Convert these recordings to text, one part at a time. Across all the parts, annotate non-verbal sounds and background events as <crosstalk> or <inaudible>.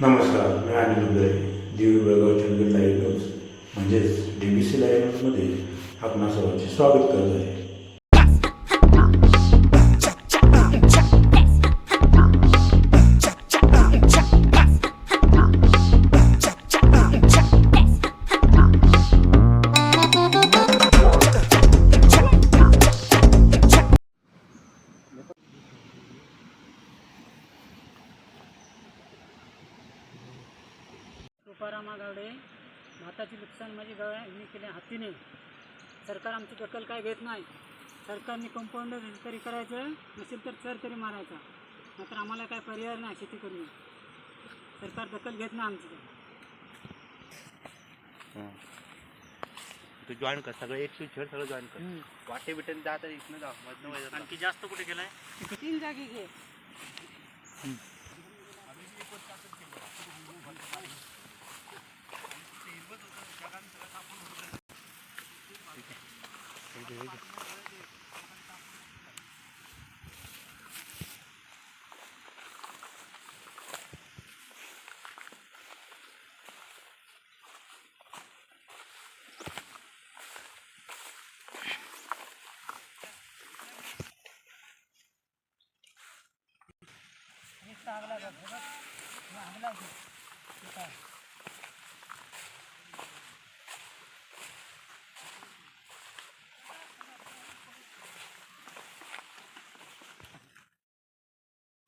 नमस्कार मी Anil Uday दिवी Belgaum Chandra live news म्हणजेच डी बी सी लाईव्ह न्यूजमध्ये आपणा सर्वांचे स्वागत करत आहे. गव्हाणी केल्या हातीने. सरकार आमची दखल काय घेत नाही. सरकारने कंपाऊंडर तरी करायचं नसेल तर चर तरी मारायचा. नाहीतर आम्हाला काय पर्याय नाही शेती करून. सरकार दखल घेत नाही आमची. तू जॉईन कर सगळं एक शू छेड सगळं जॉईन कर. वाटे बिटे जात इथनं जा मधनं आणखी जास्त कुठे गेलाय तीन जागी घे.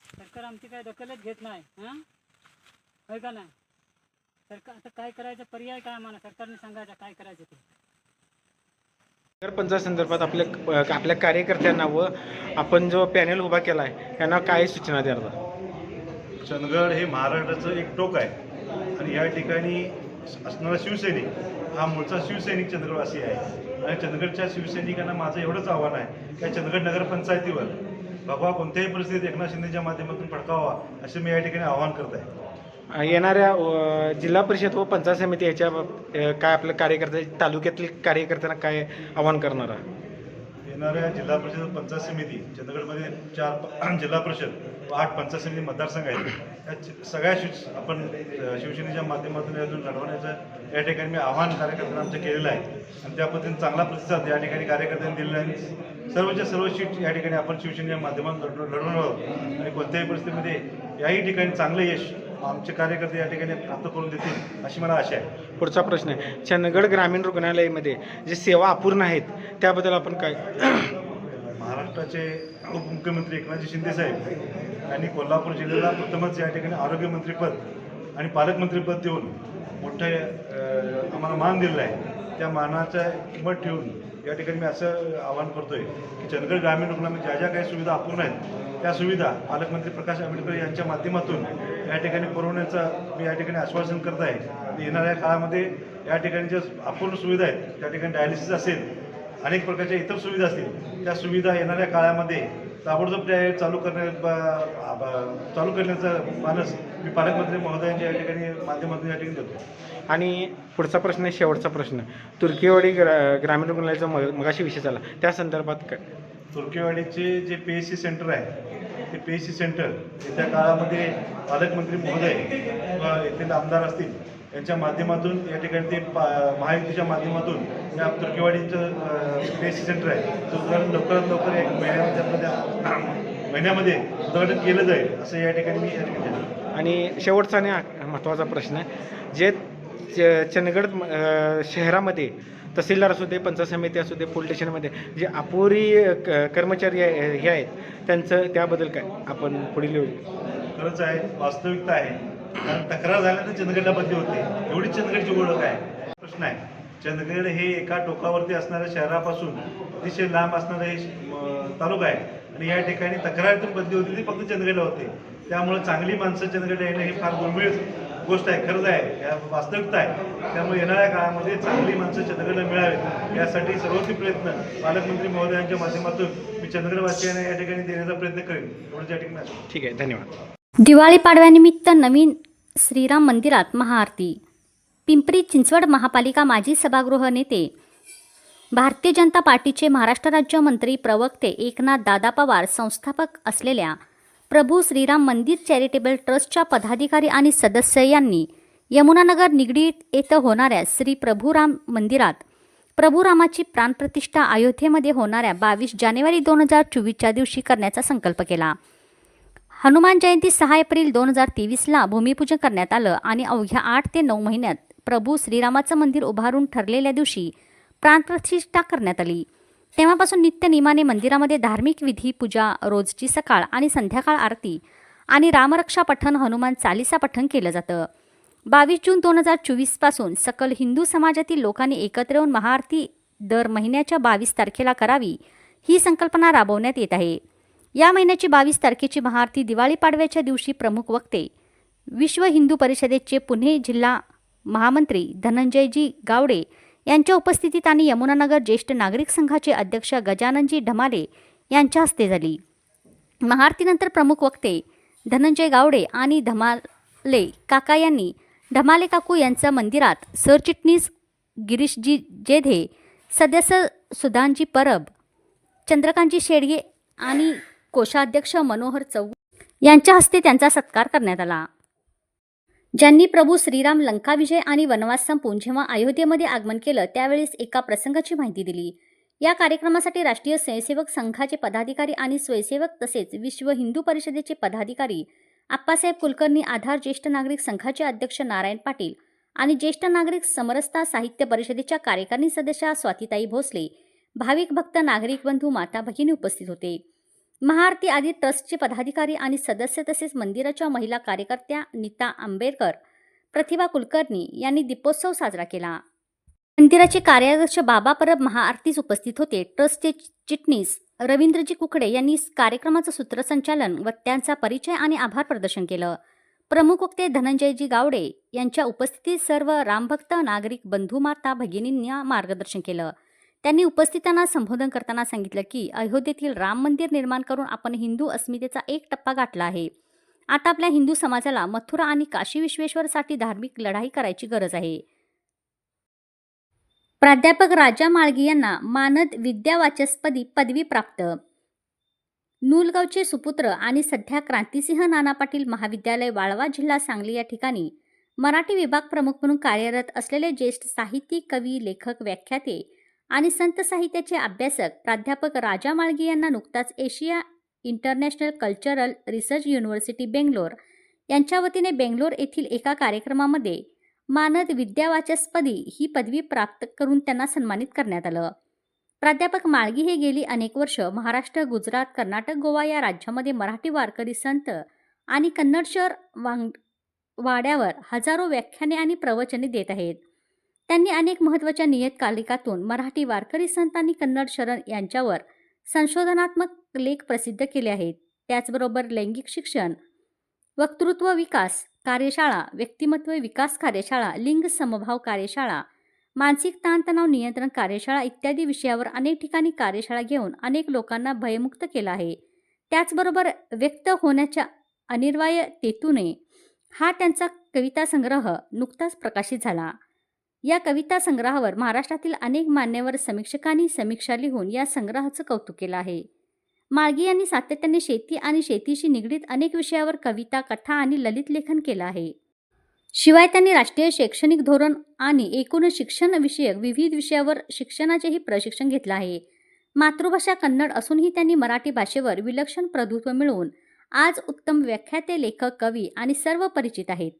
सरकार आमची काय दखलच घेत नाही हां? होय का नाही? सरकार आता काय करायचं? पर्याय काय आम्हाला? सरकारने सांगायचं काय करायचं ते? नगरपंचायत संदर्भात आपल्या आपल्या कार्यकर्त्यांना व आपण जो पॅनेल उभा केला आहे त्यांना काय सूचना द्यायला चंदगड हे महाराष्ट्राचं एक टोक आहे. आणि या ठिकाणी असणारा शिवसैनिक हा मूळचा शिवसैनिक चंदगडवासी आहे. आणि चंदगडच्या शिवसैनिकांना माझं एवढंच आव्हान आहे की चंदगड नगरपंचायतीवर भगवा कोणत्याही परिस्थितीत एकनाथ शिंदेच्या माध्यमातून फडकावा असे मी या ठिकाणी आवाहन करत आहे. येणाऱ्या जिल्हा परिषद व पंचायत समिती याच्या काय आपल्या कार्यकर्ते तालुक्यातील कार्यकर्त्यांना काय आवाहन करणार आहे येणाऱ्या जिल्हा परिषद पंचायत समिती चंदगडमध्ये चार <clears throat> जिल्हा परिषद व आठ पंचायत समिती मतदारसंघ आहेत. या सगळ्या शिव आपण शिवसेनेच्या माध्यमातून अजून लढवण्याचं या ठिकाणी मी आव्हान कार्यकर्त्यांना आमचं केलेलं आहे. आणि त्या पद्धतीने चांगला प्रतिसाद या ठिकाणी कार्यकर्त्यांनी दिलेला आहे. सर्वच्या सर्व सीट या ठिकाणी आपण शिवसेनेच्या माध्यमातून लढ- लढवणार आहोत. आणि कोणत्याही परिस्थितीमध्ये याही ठिकाणी चांगलं यश आमचे कार्यकर्ते या ठिकाणी प्राप्त करून देतील अशी मला आशा आहे. पुढचा प्रश्न आहे. चंदगड ग्रामीण रुग्णालयामध्ये जे सेवा अपूर्ण आहेत त्याबद्दल आपण काय? महाराष्ट्राचे उपमुख्यमंत्री एकनाथजी शिंदे साहेब यांनी कोल्हापूर जिल्ह्याला प्रथमच या ठिकाणी आरोग्यमंत्रीपद आणि पालकमंत्रीपद देऊन मोठे आम्हाला मान दिलेला आहे. त्या मानाचा किंमत ठेवून या ठिकाणी मी असं आवाहन करतोय की चंदगड ग्रामीण रुग्णालयात ज्या ज्या काही सुविधा अपूर्ण आहेत त्या सुविधा पालकमंत्री प्रकाश आंबेडकर यांच्या माध्यमातून या ठिकाणी पुरवण्याचं मी या ठिकाणी आश्वासन करत आहे. येणाऱ्या काळामध्ये या ठिकाणी ज्या अपूर्ण सुविधा आहेत त्या ठिकाणी डायलिसिस असेल अनेक प्रकारच्या इतर सुविधा असतील त्या सुविधा येणाऱ्या काळामध्ये ताबडतोब त्या चालू करण्या चालू करण्याचं मानस मी पालकमंत्री महोदयांच्या या ठिकाणी माध्यमातून या ठिकाणी देतो. आणि पुढचा प्रश्न आहे शेवटचा प्रश्न. तुर्कीवाडी ग्रा ग्रामीण रुग्णालयाचा मग मगाशी विषय झाला. त्या संदर्भात काय? तुर्केवाडीचे J P H C centre आहे ते पी एच सी सेंटर येत्या काळामध्ये पालकमंत्री महोदय व येथील आमदार असतील यांच्या माध्यमातून या ठिकाणी ते पा महायुतीच्या माध्यमातून या तुर्केवाडीचं पी एच सी सेंटर आहे ते उद्घाटन लवकरात लवकर एक महिन्यामध्ये <clears throat> महिन्यामध्ये उद्घाटन केलं जाईल असं या ठिकाणी मी या ठिकाणी. आणि शेवटचा आणि महत्त्वाचा प्रश्न आहे. जे च- चंदगड शहरामध्ये तहसीलदार असू दे पंचायत समिती असू दे पोलीस स्टेशनमध्ये जे अपुरी क- कर्मचारी आहे- हे आहेत त्यांचं त्याबद्दल काय आपण पुढील खरंच आहे वास्तविकता आहे. कारण तक्रार झाल्यानं चंदगडला बदली होते. एवढी चंदगडची ओळख आहे. प्रश्न आहे चंदगड हे एका टोकावरती असणाऱ्या शहरापासून अतिशय लांब असणारं हे तालुका आहे. आणि या ठिकाणी तक्रारीतून बदली होती ती फक्त चंदगडला होते. त्यामुळे चांगली माणसं चंदगडला येणं ही फार दुर्मिळ गोष्ट आहे खरंच आहे. या वास्तविकता आहे. त्यामुळे येणाऱ्या काळामध्ये चांगली माणसं चंदगडला मिळावीत. यासाठी सर्वोच्च प्रयत्न पालकमंत्री महोदयांच्या माध्यमातून मी चंदगडवासियांना या ठिकाणी देण्याचा प्रयत्न करेन. एवढंच या ठिकाणी. ठीक आहे धन्यवाद. दिवाळी पाडव्यानिमित्त नवीन श्रीराम मंदिरात महाआरती. पिंपरी चिंचवड महापालिका माजी सभागृह नेते भारतीय जनता पार्टीचे महाराष्ट्र राज्य मंत्री प्रवक्ते एकनाथ दादा पवार संस्थापक असलेल्या प्रभू श्रीराम मंदिर चॅरिटेबल ट्रस्टच्या पदाधिकारी आणि सदस्य यांनी यमुनानगर निगडीत येथे होणाऱ्या श्री प्रभुराम मंदिरात प्रभुरामाची प्राणप्रतिष्ठा अयोध्येमध्ये होणाऱ्या बावीस जानेवारी दोन हजार चोवीसच्या दिवशी करण्याचा संकल्प केला. हनुमान जयंती सहा एप्रिल दोन हजार तेवीसला भूमिपूजन करण्यात आलं आणि अवघ्या आठ ते नऊ महिन्यात प्रभू श्रीरामाचं मंदिर उभारून ठरलेल्या दिवशी प्राणप्रतिष्ठा करण्यात आली. तेव्हापासून नित्यनियमाने मंदिरामध्ये धार्मिक विधी पूजा रोजची सकाळ आणि संध्याकाळ आरती आणि रामरक्षा पठण हनुमान चालिसा पठण केलं जातं. बावीस जून दोन हजार चोवीसपासून सकल हिंदू समाजातील लोकांनी एकत्र येऊन महाआरती दर महिन्याच्या बावीस तारखेला करावी ही संकल्पना राबवण्यात येत आहे. या महिन्याची बावीस तारखेची महाआरती दिवाळी पाडव्याच्या दिवशी प्रमुख वक्ते विश्व हिंदू परिषदेचे पुणे जिल्हा महामंत्री धनंजयजी गावडे यांच्या उपस्थितीत आणि यमुनानगर ज्येष्ठ नागरिक संघाचे अध्यक्ष गजाननजी ढमाले यांच्या हस्ते झाली. महाआरतीनंतर प्रमुख वक्ते धनंजय गावडे आणि धमाले काका यांनी ढमाले काकू यांचं मंदिरात सरचिटणीस गिरीशजी जेधे सदस्य सुधांजी परब चंद्रकांतजी शेडगे आणि कोषाध्यक्ष मनोहर चौ यांच्या हस्ते त्यांचा सत्कार करण्यात आला. ज्यांनी प्रभू श्रीराम लंका विजय आणि वनवास संपून जेव्हा अयोध्येमध्ये आगमन केलं त्यावेळेस एका प्रसंगाची माहिती दिली. या कार्यक्रमासाठी राष्ट्रीय स्वयंसेवक संघाचे पदाधिकारी आणि स्वयंसेवक तसेच विश्व हिंदू परिषदेचे पदाधिकारी आप्पासाहेब कुलकर्णी आधार ज्येष्ठ नागरिक संघाचे अध्यक्ष नारायण पाटील आणि ज्येष्ठ नागरिक समरसता साहित्य परिषदेच्या कार्यकारिणी सदस्या स्वातीताई भोसले भाविक भक्त नागरिक बंधू माता भगिनी उपस्थित होते. महाआरती आदी ट्रस्टचे पदाधिकारी आणि सदस्य तसेच मंदिराच्या महिला कार्यकर्त्या नीता आंबेडकर प्रतिभा कुलकर्णी यांनी दीपोत्सव साजरा केला. मंदिराचे कार्याध्यक्ष बाबा परब महाआरतीस उपस्थित होते. ट्रस्टचे चिटणीस रवींद्रजी कुकडे यांनी कार्यक्रमाचं सूत्रसंचालन व त्यांचा परिचय आणि आभार प्रदर्शन केलं. प्रमुख वक्ते धनंजयजी गावडे यांच्या उपस्थितीत सर्व रामभक्त नागरिक बंधू माता भगिनींना मार्गदर्शन केलं. त्यांनी उपस्थितांना संबोधन करताना सांगितलं की अयोध्येतील राम मंदिर निर्माण करून आपण हिंदू अस्मितेचा एक टप्पा गाठला आहे. आता आपल्या हिंदू समाजाला मथुरा आणि काशी विश्वेश्वरसाठी धार्मिक लढाई करायची गरज आहे. प्राध्यापक राजा माळगी यांना मानद विद्यावाचस्पदी पदवी प्राप्त. नूलगावचे सुपुत्र आणि सध्या क्रांतिसिंह नाना पाटील महाविद्यालय वाळवा जिल्हा सांगली या ठिकाणी मराठी विभाग प्रमुख म्हणून कार्यरत असलेले ज्येष्ठ साहित्यिक कवी लेखक व्याख्याते आणि संत साहित्याचे अभ्यासक प्राध्यापक राजा माळगी यांना नुकताच Asia international cultural research university Bangalore यांच्या वतीने बेंगलोर येथील एका कार्यक्रमामध्ये मानद विद्यावाचस्पदी ही पदवी प्राप्त करून त्यांना सन्मानित करण्यात आलं. प्राध्यापक माळगी हे गेली अनेक वर्ष महाराष्ट्र गुजरात कर्नाटक गोवा या राज्यामध्ये मराठी वारकरी संत आणि कन्नड शहर वांग वाड्यावर हजारो व्याख्याने आणि प्रवचने देत आहेत. त्यांनी अनेक महत्त्वाच्या नियतकालिकातून मराठी वारकरी संत आणि कन्नड शरण यांच्यावर संशोधनात्मक लेख प्रसिद्ध केले आहेत. त्याचबरोबर लैंगिक शिक्षण वक्तृत्व विकास कार्यशाळा व्यक्तिमत्व विकास कार्यशाळा लिंग समभाव कार्यशाळा मानसिक ताणतणाव नियंत्रण कार्यशाळा इत्यादी विषयावर अनेक ठिकाणी कार्यशाळा घेऊन अनेक लोकांना भयमुक्त केलं आहे. त्याचबरोबर व्यक्त होण्याच्या अनिर्वायतेतूने हा त्यांचा कविता संग्रह नुकताच प्रकाशित झाला. या कविता संग्रहावर महाराष्ट्रातील अनेक मान्यवर समीक्षकांनी समीक्षा लिहून या संग्रहाचं कौतुक केलं आहे. माळगी यांनी सातत्याने शेती आणि शेतीशी निगडीत अनेक विषयावर कविता कथा आणि ललित लेखन केलं आहे. शिवाय त्यांनी राष्ट्रीय शैक्षणिक धोरण आणि एकूण शिक्षण विषयक विविध विषयावर शिक्षणाचेही प्रशिक्षण घेतलं आहे. मातृभाषा कन्नड असूनही त्यांनी मराठी भाषेवर विलक्षण प्रभुत्व मिळवून आज उत्तम व्याख्याते लेखक कवी आणि सर्व परिचित आहेत.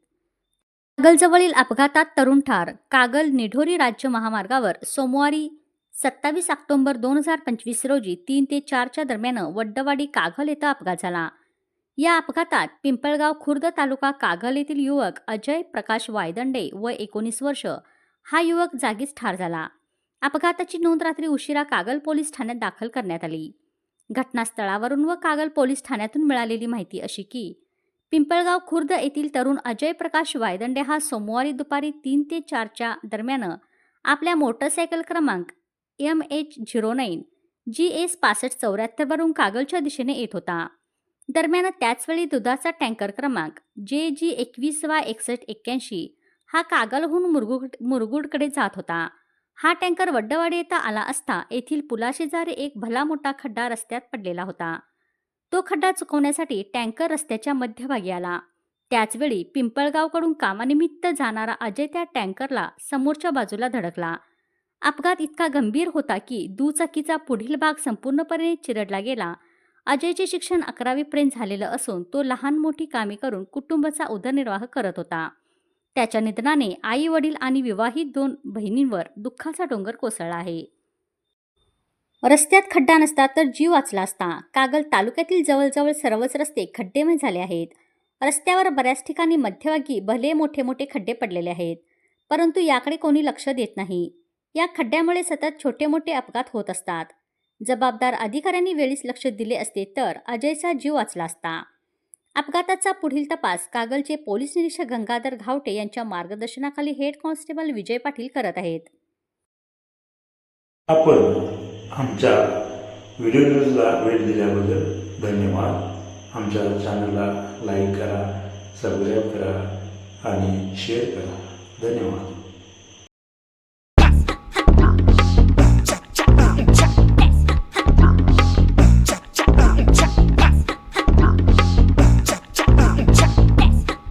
कागलजवळील अपघातात तरुण ठार. कागल निढोरी राज्य महामार्गावर सोमवारी सत्तावीस ऑक्टोंबर दोन हजार पंचवीस रोजी तीन ते चारच्या दरम्यान वड्डवाडी कागल येथे अपघात झाला. या अपघातात पिंपळगाव खुर्द तालुका कागल येथील युवक अजय प्रकाश वायदंडे व एकोणीस वर्ष. हा युवक जागीच ठार झाला. अपघाताची नोंद रात्री उशिरा कागल पोलीस ठाण्यात दाखल करण्यात आली. घटनास्थळावरून व कागल पोलीस ठाण्यातून मिळालेली माहिती अशी की पिंपळगाव खुर्द येथील तरुण अजय प्रकाश वायदंडे हा सोमवारी दुपारी तीन ते चारच्या दरम्यान आपल्या मोटरसायकल क्रमांक M H zero nine G S पासष्ट चौऱ्याहत्तरवरून कागलच्या दिशेने येत होता. दरम्यान त्याचवेळी दुधाचा टँकर क्रमांक जे जी एकवीस वा एकसष्ट एक्क्याऐंशी हा कागलहून मुरगुड मुरगुडकडे जात होता. हा टँकर वड्डवाडी येथे आला असता येथील पुलाशेजारी एक भला मोठा खड्डा रस्त्यात पडलेला होता. तो खड्डा चुकवण्यासाठी टँकर रस्त्याच्या मध्यभागी आला. त्याचवेळी पिंपळगावकडून कामानिमित्त जाणारा अजय त्या टँकरला समोरच्या बाजूला धडकला. अपघात इतका गंभीर होता की दुचाकीचा पुढील भाग संपूर्णपणे चिरडला गेला. अजयचे शिक्षण अकरावीपर्यंत झालेलं असून तो लहान मोठी कामे करून कुटुंबाचा उदरनिर्वाह करत होता. त्याच्या निधनाने आई वडील आणि विवाहित दोन बहिणींवर दुःखाचा डोंगर कोसळला आहे. रस्त्यात खड्डा नसता तर जीव वाचला असता. कागल तालुक्यातील जवळजवळ सर्वच रस्ते खड्डेमय झाले आहेत. रस्त्यावर बऱ्याच ठिकाणी मध्यभागी भले मोठे मोठे खड्डे पडलेले आहेत परंतु याकडे कोणी लक्ष देत नाही. या खड्ड्यामुळे सतत छोटे मोठे अपघात होत असतात. जबाबदार अधिकाऱ्यांनी वेळीच लक्ष दिले असते तर अजयचा जीव वाचला असता. अपघाताचा पुढील तपास कागलचे पोलीस निरीक्षक गंगाधर घावटे यांच्या मार्गदर्शनाखाली हेड कॉन्स्टेबल विजय पाटील करत आहेत. आपण आमच्या व्हिडिओ न्यूजला वेळ दिल्याबद्दल धन्यवाद. आमच्या चॅनलला लाईक करा सबस्क्राईब करा आणि शेअर करा. धन्यवाद.